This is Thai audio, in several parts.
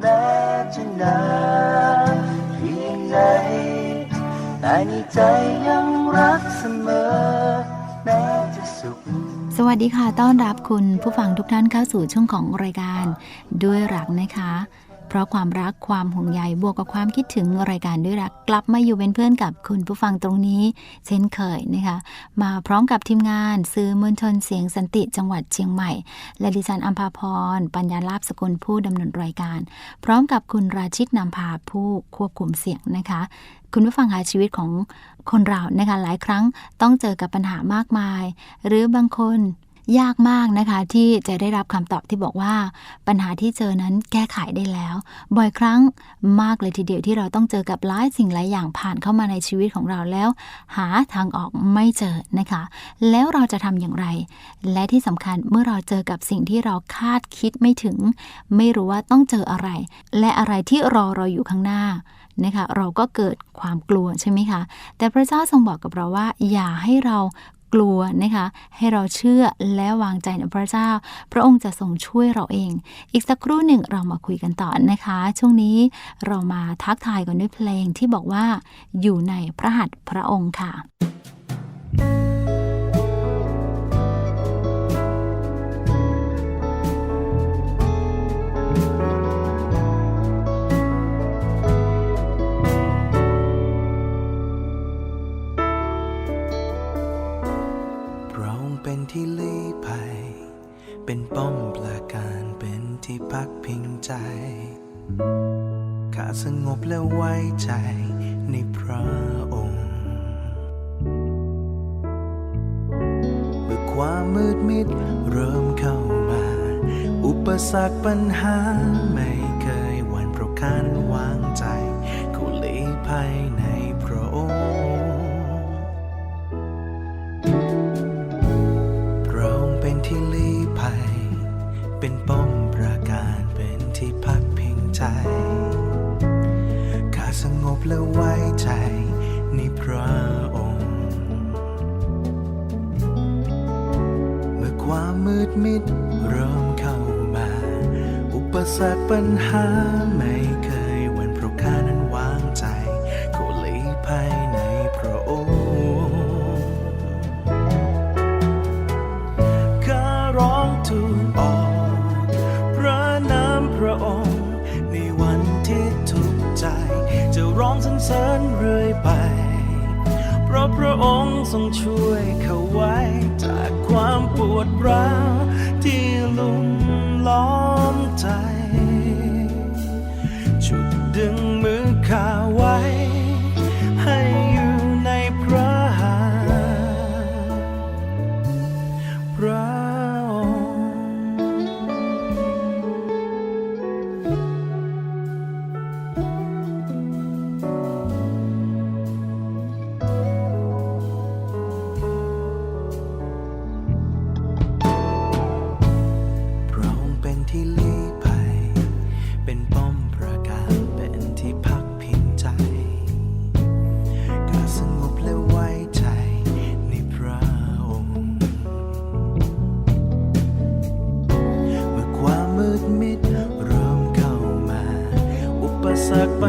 แม้จะนานเพียงไหนแต่ในใจยังรักเสมอ แม้จะสุข สวัสดีค่ะ ต้อนรับคุณผู้ฟังทุกท่านเข้าสู่ช่วงของรายการด้วยรักนะคะ เพราะความรักความห่วงใยบวกกับความคิดถึงรายการด้วยรักกลับมาอยู่เป็นเพื่อนกับคุณผู้ฟังตรงนี้ เช่นเคยนะคะ มาพร้อมกับทีมงานสื่อมวลชนเสียงสันติจังหวัดเชียงใหม่ และดิฉันอัมพาพร ปัญญาลาภสกุลผู้ดำเนินรายการ พร้อมกับคุณราชิตนำพาผู้ควบคุมเสียงนะคะ คุณผู้ฟังหาชีวิตของคนเรานะคะหลายครั้งต้องเจอกับปัญหามากมาย หรือบางคน ยากมากนะคะที่จะได้รับคำตอบที่บอกว่า ปัญหาที่เจอนั้นแก้ไขได้แล้ว บ่อยครั้งมากเลยทีเดียวที่เราต้องเจอกับหลายสิ่งหลายอย่างผ่านเข้ามาในชีวิตของเราแล้ว หาทางออกไม่เจอนะคะ แล้วเราจะทำอย่างไร และที่สำคัญเมื่อเราเจอกับสิ่งที่เราคาดคิดไม่ถึง ไม่รู้ว่าต้องเจออะไร และอะไรที่รอเราอยู่ข้างหน้านะคะเราก็เกิดความกลัวใช่ไหมคะ แต่พระเจ้าทรงบอกกับเราว่า อย่าให้เรา กลัวนะคะให้เราเชื่อและวางใจในพระเจ้า พระองค์จะทรงช่วยเราเอง อีกสักครู่หนึ่งเรามาคุยกันต่อนะคะ ช่วงนี้เรามาทักทายกันด้วยเพลงที่บอกว่า อยู่ในพระหัตถ์พระองค์ค่ะพ ที่ลี้ภัย เป็นป้อมปราการเป็นที่พักพิงใจ ข้าสงบและไว้ใจในพระองค์ เมื่อความมืดมิดเริ่มเข้ามา อุปสรรคปัญหาไม่เคยหวั่นเพราะข้าน สงบและไว้ใจในพระองค์ เมื่อความมืดมิดเริ่มเข้ามา อุปสรรคปัญหาไม่ สรรเสริญเรื่อยไป เพราะพระองค์ทรงช่วยเขาไว้ จากความปวดร้าวที่ลุ่มล้อ อุป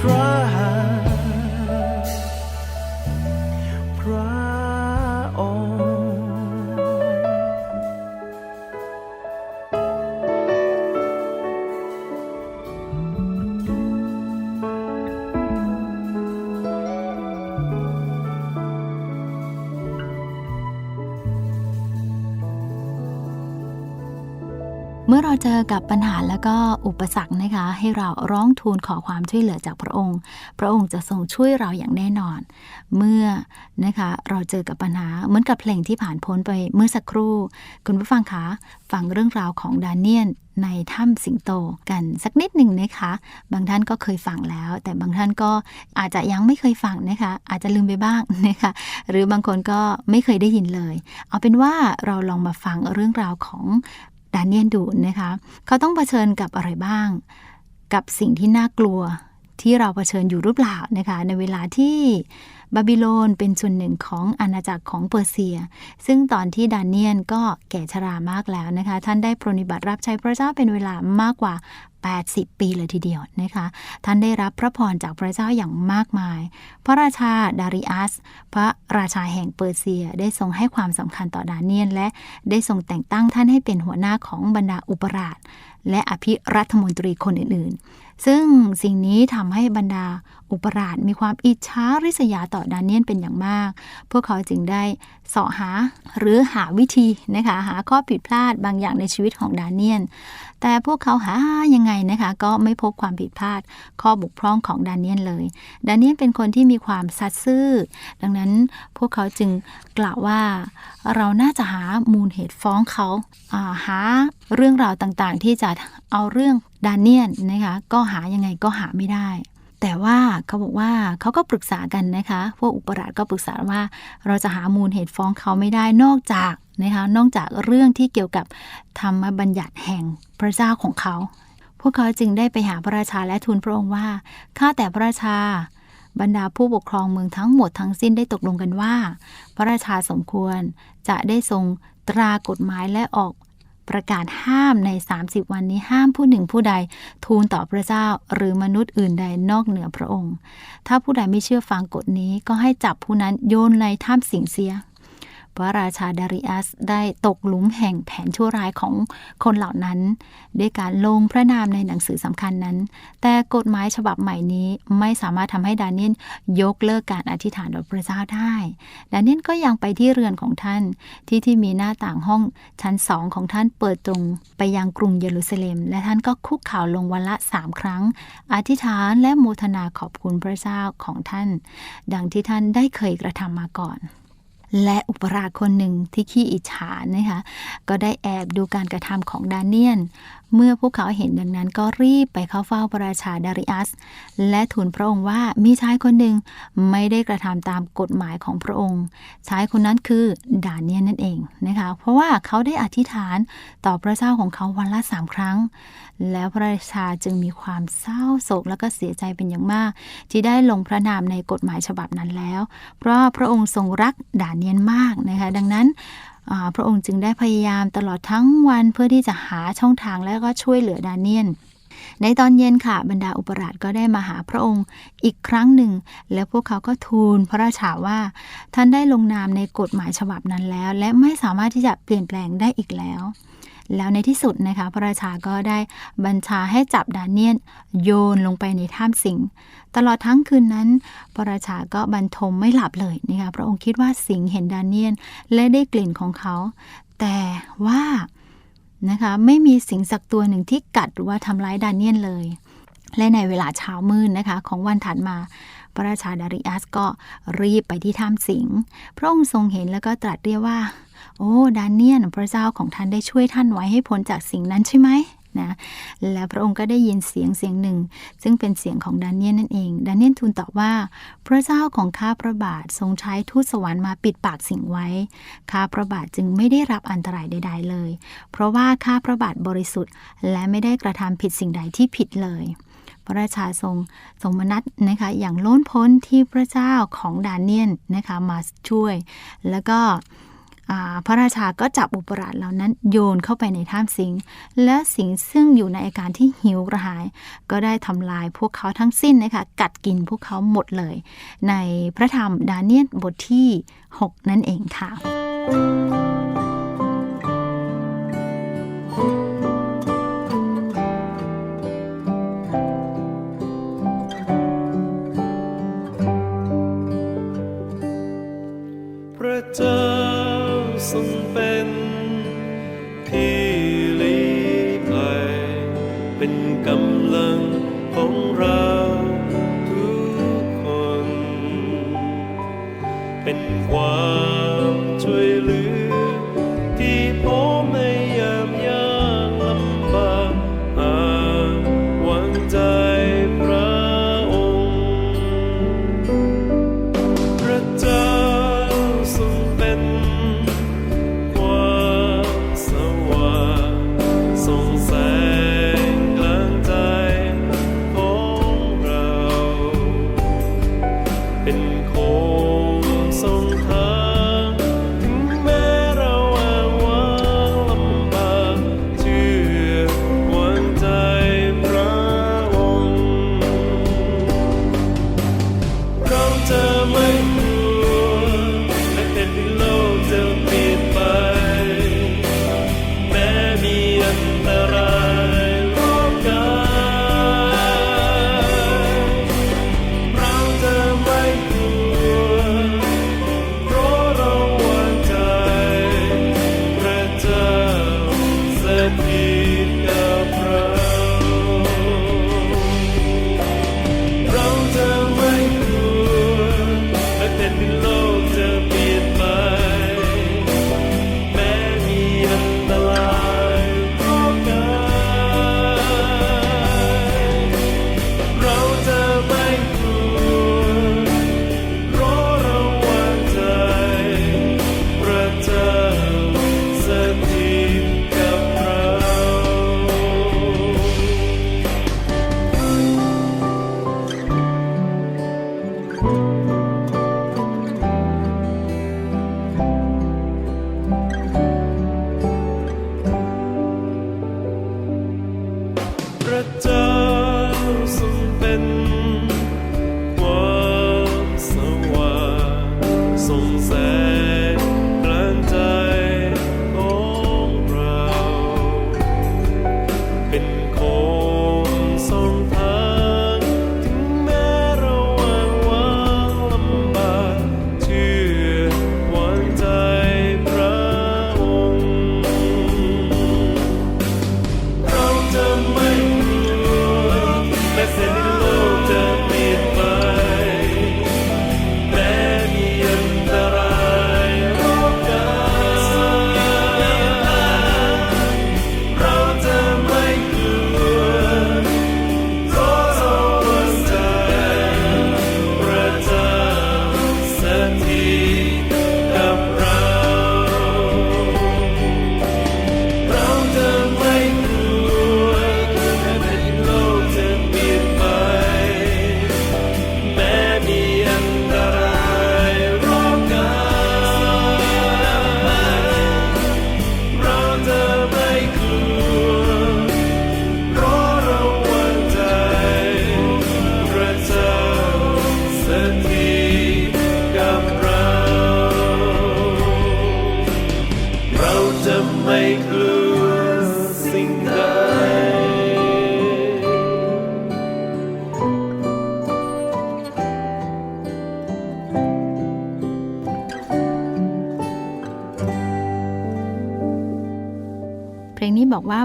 ใเจอกับปัญหาแล้วก็อุปสรรคนะคะ ให้เราร้องทูลขอความช่วยเหลือจากพระองค์ พระองค์จะทรงช่วยเราอย่างแน่นอน เมื่อนะคะเราเจอกับปัญหาเหมือนกับเพลงที่ผ่านพ้นไปเมื่อสักครู่ คุณผู้ฟังคะฟังเรื่องราวของดานเนียนในถ้ำสิงโตกันสักนิดหนึ่งนะคะ บางท่านก็เคยฟังแล้ว แต่บางท่านก็อาจจะยังไม่เคยฟังนะคะ อาจจะลืมไปบ้างนะคะ หรือบางคนก็ไม่เคยได้ยินเลย เอาเป็นว่าเราลองมาฟังเรื่องราวของ ดานียนดูนะคะเขาต้องเผชิญกับอะไรบ้าง กับสิ่งที่น่ากลัวที่เราเผชิญอยู่หรือเปล่านะคะในเวลาที่บาบิโลนเป็นส่วนหนึ่งของอาณาจักรของเปอร์เซีย ซึ่งตอนที่ดาเนียนก็แก่ชรามากแล้วนะคะ ท่านได้ปรนิบัติรับใช้พระเจ้าเป็นเวลามากกว่า 80 ปีเลยทีเดียวนะคะ ท่านได้รับพระพรจากพระเจ้าอย่างมากมาย พระราชาดาริอัส พระราชาแห่งเปอร์เซียได้ทรงให้ความสำคัญต่อดาเนียน และได้ทรงแต่งตั้งท่านให้เป็นหัวหน้าของบรรดาอุปราช และอภิรัฐมนตรีคนอื่นๆ ซึ่งสิ่งนี้ทำให้บรรดาอุปราชมีความอิจฉาริษยาต่อดานเนียนเป็นอย่างมาก พวกเขาจึงได้เสาะหาหรือหาวิธีนะคะหาข้อผิดพลาดบางอย่างในชีวิตของดานเนียน แต่พวกเขาหายังไงนะคะก็ไม่พบความผิดพลาดข้อบกพร่องของดานเนียนเลย ดานเนียนเป็นคนที่มีความสัตย์ซื่อ ดังนั้นพวกเขาจึงกล่าวว่าเราน่าจะหามูลเหตุฟ้องเขาาหาเรื่องราวต่างๆ ที่จะเอาเรื่อง ดานเนียนนะคะก็หายังไงก็หาไม่ได้ แต่ว่าเขาบอกว่าเขาก็ปรึกษากันนะคะ พวกอุปราชก็ปรึกษาว่าเราจะหามูลเหตุฟ้องเขาไม่ได้นอกจากนะคะนอกจากเรื่องที่เกี่ยวกับธรรมบัญญัติแห่งพระเจ้าของเขา พวกเขาจึงได้ไปหาพระราชาและทูลพระองค์ว่าข้าแต่พระราชาบรรดาผู้ปกครองเมืองทั้งหมดทั้งสิ้นได้ตกลงกันว่า พระราชาสมควรจะได้ทรงตรากฎหมายและออก ประกาศห้ามใน 30 วันนี้ห้ามผู้หนึ่งผู้ใดทูลต่อพระเจ้าหรือมนุษย์อื่นใดนอกเหนือพระองค์ ถ้าผู้ใดไม่เชื่อฟังกฎนี้ก็ให้จับผู้นั้นโยนในถ้ำสิงเสีย พระราชาดาริอัสได้ตกหลุมแห่งแผนชั่วร้ายของคนเหล่านั้น ด้วยการลงพระนามในหนังสือสำคัญนั้น แต่กฎหมายฉบับใหม่นี้ไม่สามารถทำให้ดานียนยกเลิกการอธิษฐานต่อพระเจ้าได้ ดานียนก็ยังไปที่เรือนของท่านที่ที่มีหน้าต่างห้องชั้นสองของท่านเปิดตรงไปยังกรุงเยรูซาเล็ม และท่านก็คุกเข่าลงวันละสามครั้ง อธิษฐานและโมทนาขอบคุณพระเจ้าของท่าน ดังที่ท่านได้เคยกระทำมาก่อน และอุปราชคนหนึ่งที่ขี้อิจฉานะคะก็ได้แอบดูการกระทำของดาเนียน เมื่อพวกเขาเห็นดังนั้นก็รีบไปเข้าเฝ้าพระราชาดาริอัส และทูลพระองค์ว่ามีชายคนหนึ่งไม่ได้กระทำตามกฎหมายของพระองค์ ชายคนนั้นคือดาเนียนนั่นเองนะคะ เพราะว่าเขาได้อธิษฐานต่อพระเจ้าของเขาวันละสามครั้ง แล้วพระราชาจึงมีความเศร้าโศกและก็เสียใจเป็นอย่างมาก ที่ได้ลงพระนามในกฎหมายฉบับนั้นแล้ว เพราะพระองค์ทรงรักดาเนียนมากนะคะ ดังนั้น พระองค์จึงได้พยายามตลอดทั้งวันเพื่อที่จะหาช่องทางและก็ช่วยเหลือดาเนียน ในตอนเย็นค่ะ บรรดาอุปราชก็ได้มาหาพระองค์อีกครั้งหนึ่ง แล้วพวกเขาก็ทูลพระราชาว่า ท่านได้ลงนามในกฎหมายฉบับนั้นแล้ว และไม่สามารถที่จะเปลี่ยนแปลงได้อีกแล้วแล้วในที่สุดนะคะพระราชาก็ได้บัญชาให้จับดาเนียนโยนลงไปในถ้ำสิง ตลอดทั้งคืนนั้นพระราชาก็บรรทมไม่หลับเลยนะคะพระองค์คิดว่าสิงเห็นดาเนียนและได้กลิ่นของเขา แต่ว่านะคะไม่มีสิงสักตัวหนึ่งที่กัดหรือว่าทำร้ายดาเนียนเลย และในเวลาเช้ามืดนนะคะ ของวันถัดมาพระราชาดาริอัสก็รีบไปที่ถ้ำสิง พระองค์ทรงเห็นแล้วก็ตรัสเรียกว่า โอ้ ดาเนียน พระเจ้าของท่านได้ช่วยท่านไว้ให้พ้นจากสิ่งนั้นใช่ไหม นะและพระองค์ก็ได้ยินเสียงเสียงหนึ่ง ซึ่งเป็นเสียงของดานเนียลนั่นเอง ดานเนียลทูลตอบว่า พระเจ้าของข้าพระบาททรงใช้ทูตสวรรค์มาปิดปากสิ่งไว้ ข้าพระบาทจึงไม่ได้รับอันตรายใด ๆเลย เพราะว่าข้าพระบาทบริสุทธิ์ และไม่ได้กระทำผิดสิ่งใดที่ผิดเลยพระราชาทรงทรงมนัสนะคะอย่างล้นพ้นที่พระเจ้าของดานเนียลนะคะมาช่วย แล้วก็ พระราชาก็จับอุปราชเหล่านั้นโยนเข้าไปในถ้ำสิง และสิงซึ่งอยู่ในอาการที่หิวกระหาย ก็ได้ทำลายพวกเขาทั้งสิ้นนะคะกัดกินพวกเขาหมดเลย ในพระธรรมดาเนียนบทที่ 6 นั่นเองค่ะันตราย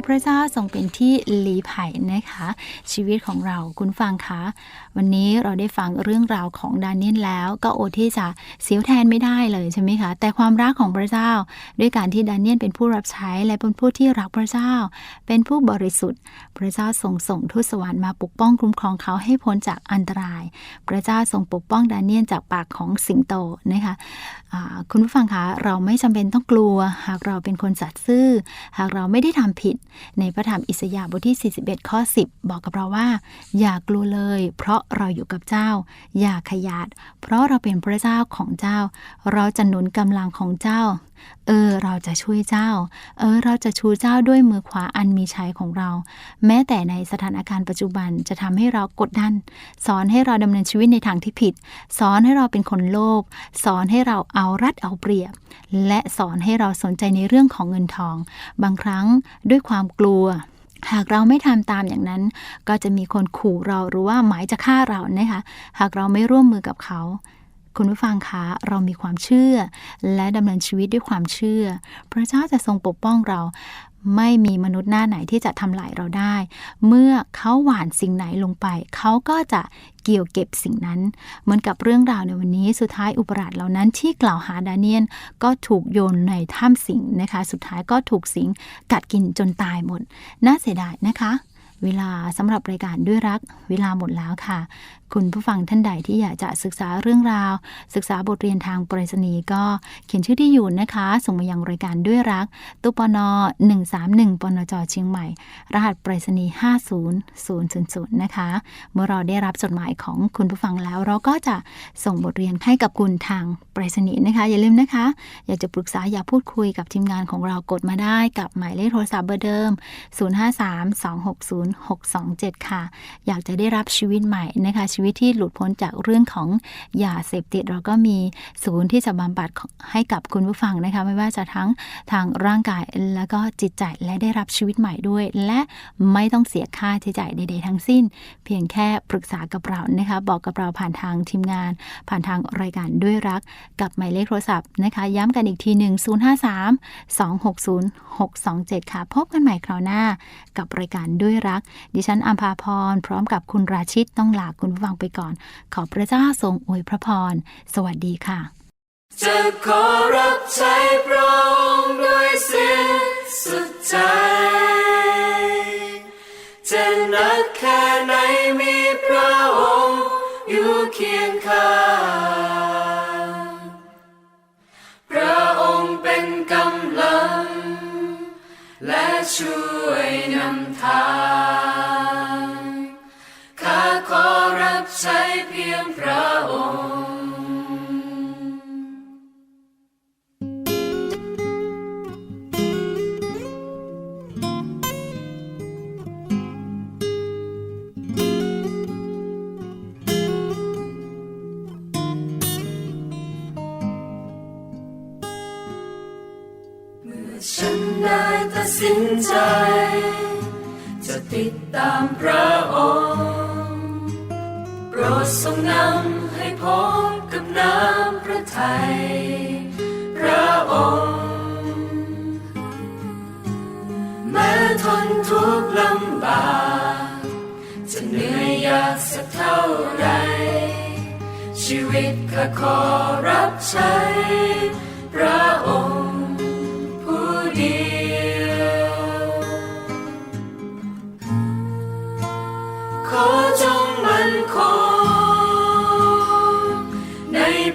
พระเจ้าทรงเป็นที่หลีภัยนะคะ ชีวิตของเราคุณฟังคะวันนี้เราได้ฟังเรื่องราวของดานิเอลแล้วก็โอดที่จะเสียวแทนไม่ได้เลยใช่ไหมคะ แต่ความรักของพระเจ้า ด้วยการที่ดานิเอลเป็นผู้รับใช้และเป็นผู้ที่รักพระเจ้า เป็นผู้บริสุทธิ์ พระเจ้าทรงส่งทูตสวรรค์มาปกป้องคุ้มครองเขาให้พ้นจากอันตราย พระเจ้าทรงปกป้องดาเนียลจากปากของสิงโตนะคะคุณผู้ฟังคะเราไม่จำเป็นต้องกลัว หากเราเป็นคนสัตย์ซื่อ หากเราไม่ได้ทำผิดในพระธรรมอิสยาห์บทที่ 41 ข้อ 10 บอกกับเราว่า อย่ากลัวเลย เพราะเราอยู่กับเจ้า อย่าขยาด เพราะเราเป็นพระเจ้าของเจ้า เราจะหนุนกำลังของเจ้าเออ เราจะช่วยเจ้า เออ เราจะชูเจ้าด้วยมือขวาอันมีชัยของเรา แม้แต่ในสถานการณ์ปัจจุบันจะทำให้เรากดดัน สอนให้เราดำเนินชีวิตในทางที่ผิด สอนให้เราเป็นคนโลภ สอนให้เราเอารัดเอาเปรียบ และสอนให้เราสนใจในเรื่องของเงินทอง บางครั้งด้วยความกลัวหากเราไม่ทำตามอย่างนั้น ก็จะมีคนขู่เราหรือว่าหมายจะฆ่าเรานะคะ หากเราไม่ร่วมมือกับเขา คุณผู้ฟังคะเรามีความเชื่อ และดำเนินชีวิตด้วยความเชื่อ พระเจ้าจะทรงปกป้องเรา ไม่มีมนุษย์หน้าไหนที่จะทำลายเราได้ เมื่อเขาหว่านสิ่งไหนลงไป เขาก็จะเกี่ยวเก็บสิ่งนั้น เหมือนกับเรื่องราวในวันนี้สุดท้ายอุปราชเหล่านั้นที่กล่าวหาดาเนียนก็ถูกโยนในถ้ำสิงนะคะ สุดท้ายก็ถูกสิงกัดกินจนตายหมด น่าเสียดายนะคะเวลาสำหรับรายการด้วยรักเวลาหมดแล้วค่ะ คุณผู้ฟังท่านใดที่อยากจะศึกษาเรื่องราว ศึกษาบทเรียนทางปรษณีก็เขียนชื่อที่อยู่นะคะ ส่งมายังรายการด้วยรักตุปน131ปนจเชียงใหม่ รหัสปรษณีย์50000นะคะ เมื่อเราได้รับจดหมายของคุณผู้ฟังแล้ว เราก็จะส่งบทเรียนให้กับคุณทางปรษณีนะคะ อย่าลืมนะคะ อยากจะปรึกษาอยากพูดคุยกับทีมงานของเรากดมาได้กับหมายเลขโทรศัพท์เบอร์เดิม 053 260 627 ค่ะ อยากจะได้รับชีวิตใหม่นะคะชีวิตที่หลุดพ้นจากเรื่องของยาเสพติด เราก็มีศูนย์ที่จะบำบัดให้กับคุณผู้ฟังนะคะ ไม่ว่าจะทั้งทางร่างกายแล้วก็จิตใจและได้รับชีวิตใหม่ด้วย และไม่ต้องเสียค่าใช้จ่ายใดๆทั้งสิ้น เพียงแค่ปรึกษากับเรานะคะ บอกกับเราผ่านทางทีมงาน ผ่านทางรายการด้วยรักกับหมายเลขโทรศัพท์นะคะ ย้ำกันอีกทีหนึ่ง053 260 627 ค่ะ พบกันใหม่คราวหน้า กับรายการด้วยรัก ดิฉันอัมพาพรพร้อมกับคุณราชิตต้องลาคุณผู้ฟังงไปก่อน ขอพระเจ้าทรงอวยพระพร สวัสดีค่ะ จะขอรับใช้พระองค์ด้วยเสิ้นสุดใจ จะนักแค่ไหนมีพระองค์อยู่เคียงข้างพระองค์เป็นกำลัง และช่วยนำทาง ใช้เพียงพระองค์ฉันได้ตัดสินใจ จะติดตามพระองค์ ดทรงนำให้พบกับน้ำพระทัยพระองค์แม้ทนทุกข์ลำบากจะเหนื่อยยากสักเท่าไร ชีวิตข้าขอรับใช้พระองค์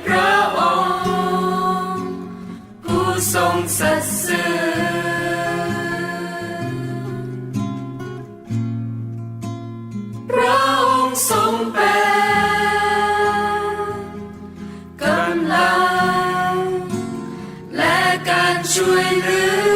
พระองค์ ผู้ทรงสัตย์ซื่อพระองค์ทรงเป็นกำลังและการช่วยเหลือ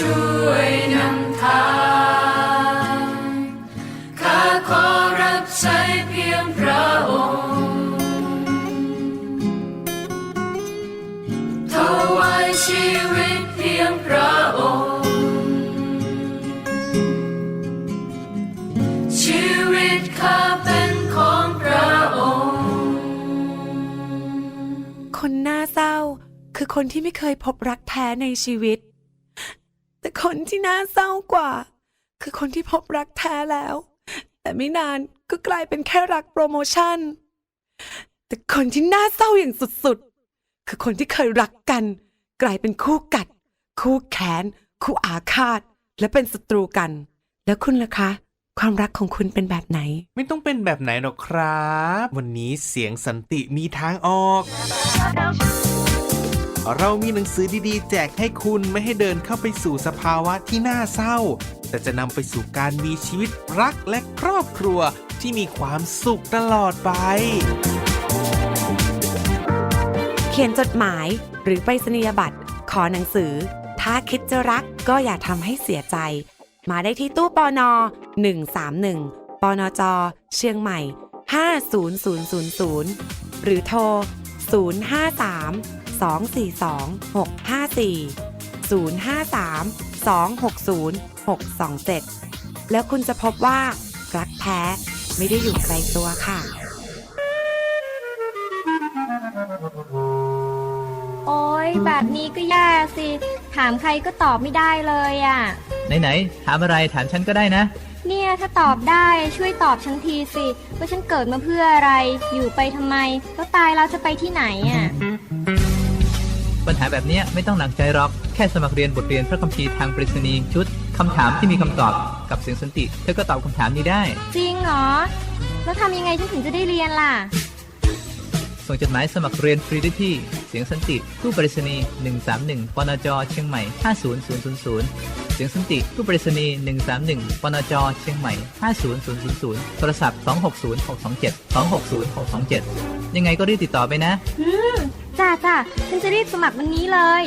ช่วยนำทางข้าขอรับใช้เพียงพระองค์ถวายชีวิตเพียงพระองค์ ชีวิตข้าเป็นของพระองค์ คนน่าเศร้าคือคนที่ไม่เคยพบรักแท้ในชีวิต แต่คนที่น่าเศร้ากว่า คือคนที่พบรักแท้แล้ว แต่ไม่นานก็กลายเป็นแค่รักโปรโมชั่น แต่คนที่น่าเศร้าอย่างสุดๆ คือคนที่เคยรักกัน กลายเป็นคู่กัด คู่แขน คู่อาฆาต และเป็นศัตรูกัน แล้วคุณล่ะคะความรักของคุณเป็นแบบไหน ไม่ต้องเป็นแบบไหนหรอกครับ วันนี้เสียงสันติมีทางออก เรามีหนังสือดีๆ แจกให้คุณไม่ให้เดินเข้าไปสู่สภาวะที่น่าเศร้า แต่จะนำไปสู่การมีชีวิตรักและครอบครัวที่มีความสุขตลอดไป เขียนจดหมายหรือไปรษณียบัตรขอหนังสือ ถ้าคิดจะรักก็อย่าทำให้เสียใจ มาได้ที่ตู้ปอนอ131ปอนอจอเชียงใหม่ 50000 หรือโทร 053 242 654 053 260 627 แล้วคุณจะพบว่า รักแท้ไม่ได้อยู่ไกลตัวค่ะ โอ๊ยแบบนี้ก็แย่สิ ถามใครก็ตอบไม่ได้เลยอะ่ะ ไหนๆถามอะไรถามฉันก็ได้นะ เนี่ยถ้าตอบได้ช่วยตอบฉันทีสิ ว่าฉันเกิดมาเพื่ออะไร อยู่ไปทำไม แล้วตายเราจะไปที่ไหนอะ่ะ ปัญหาแบบนี้ไม่ต้องหนักใจหรอก แค่สมัครเรียนบทเรียนพระคัมภีร์ทางปริศนีย์ชุดคำถามที่มีคำตอบกับเสียงสันติ เธอก็ตอบคำถามนี้ได้ จริงเหรอ แล้วทำยังไงฉันถึงจะได้เรียนล่ะ ส่งจดหมายสมัครเรียนฟรีได้ที่ เสียงสันติ ตู้ปริศนีย์131ปนจ เชียงใหม่ 50000 เสียงสันติ ตู้ปริศนีย์131ปนจ เชียงใหม่ 50000 โทรศัพท์ 260 627 260 627 ยังไงก็รีบติดต่อไปนะจ้าจ้าฉันจะรีบสมัครวันนี้เลย